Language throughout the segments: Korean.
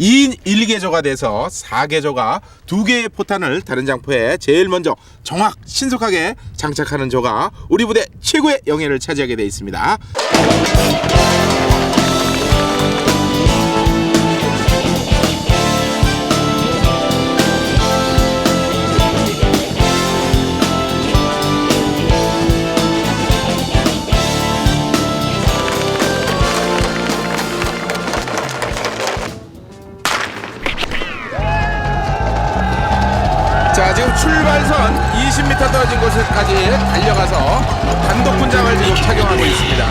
2인 1개조가 돼서 4개조가 2개의 포탄을 다른 장포에 제일 먼저 정확 신속하게 장착하는 조가 우리 부대 최고의 영예를 차지하게 돼 있습니다. 출발선 20m 떨어진 곳까지 달려가서 단독 군장을 지금 착용하고 있습니다.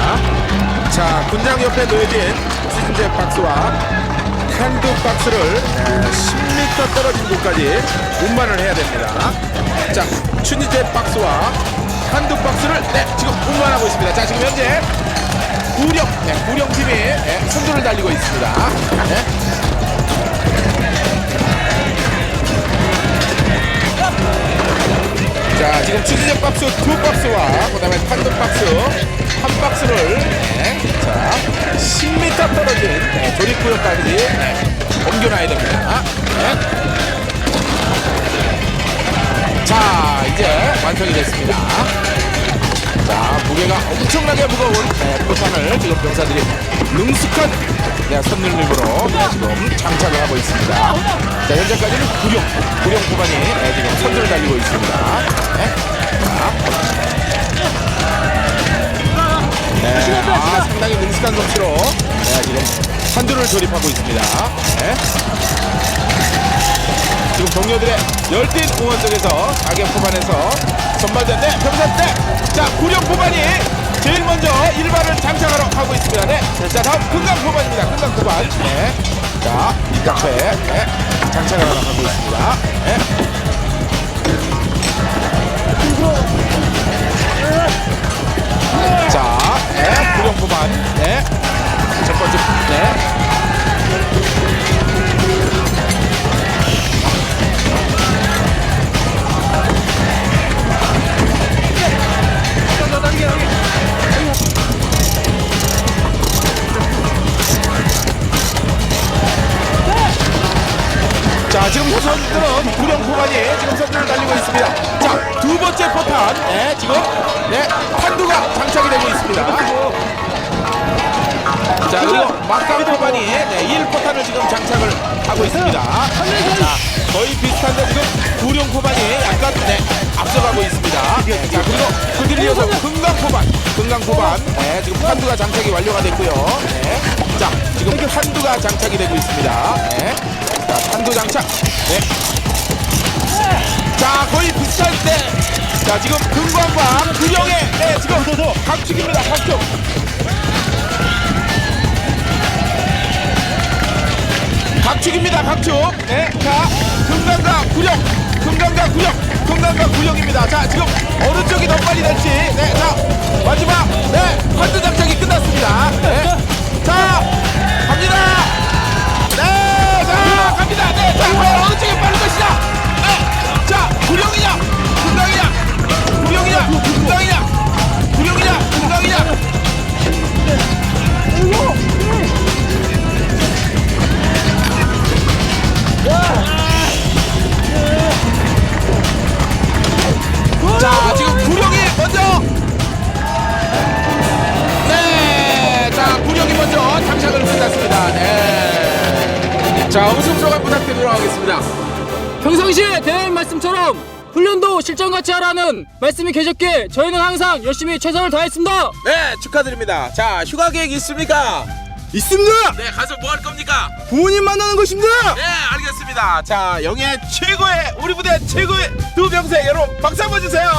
자 군장 옆에 놓여진 추진제 박스와 한두 박스를 10m 떨어진 곳까지 운반을 해야 됩니다. 자 추진제 박스와 한두 박스를 네 지금 운반하고 있습니다. 자 지금 현재 구령 네, 구령팀이 네, 선두를 달리고 있습니다. 네. 추진제 박스 두 박스와 그다음에 탄도 박스 한 박스를 네, 자 10m 떨어진 네, 조립 구역까지 네, 옮겨놔야 됩니다. 네. 자 이제 완성이 됐습니다. 자 무게가 엄청나게 무거운 네, 포탄을 지금 병사들이 능숙한 네, 선능력으로 네, 지금 장착을 하고 있습니다. 자 현재까지는 구룡 구룡 구간이 네, 지금 선두를 달리고 있습니다. 네. 자. 네, 아, 상당히 능숙한 솜씨로 네, 지금 선두를 조립하고 있습니다. 네. 동료들의 열띤 응원 속에서 가게 포반에서 선발된 네, 병사 때, 자 구령 포반이 제일 먼저 일발을 장착하러 가고 있습니다. 네, 자 다음 금강 포반입니다. 금강 포반, 네, 자 이카페 네, 장착하러 가고 있습니다. 네. 지금 선수들은 구령 포반이 지금 선수를 달리고 있습니다. 자 두 번째 포탄, 네 지금 네 탄두가 장착이 되고 있습니다. 자 그리고 막강 포반이 네 1포탄을 지금 장착을 하고 있습니다. 자 거의 비슷한데 지금 구령 포반이 약간 네 앞서가고 있습니다. 네, 자 그리고 그들 이어서 금강 포반, 금강 포반, 네 지금 탄두가 장착이 완료가 됐고요. 네, 자 지금 탄두가 장착이 되고 있습니다. 네. 자, 탄도 장착. 네. 자, 거의 비슷할 때. 자, 지금 금광과 구령의 네, 지금 각축입니다. 각축. 각축입니다. 각축. 네. 자, 금강과 구령. 금강과 구령. 금강과 구령입니다. 자, 지금 어느 쪽이 더 빨리 될지. 네. 자, 마지막. 네. 탄도 장착이 끝났습니다. 네. 자, 음성 소감 부탁드리도록 하겠습니다. 평상시에 대회의 말씀처럼 훈련도 실전같이 하라는 말씀이 계셨기에 저희는 항상 열심히 최선을 다했습니다. 네, 축하드립니다. 자, 휴가 계획 있습니까? 있습니다. 네, 가서 뭐 할 겁니까? 부모님 만나는 것입니다. 네, 알겠습니다. 자, 영예 최고의 우리 부대 최고의 두 병세 여러분 박수 한번 주세요.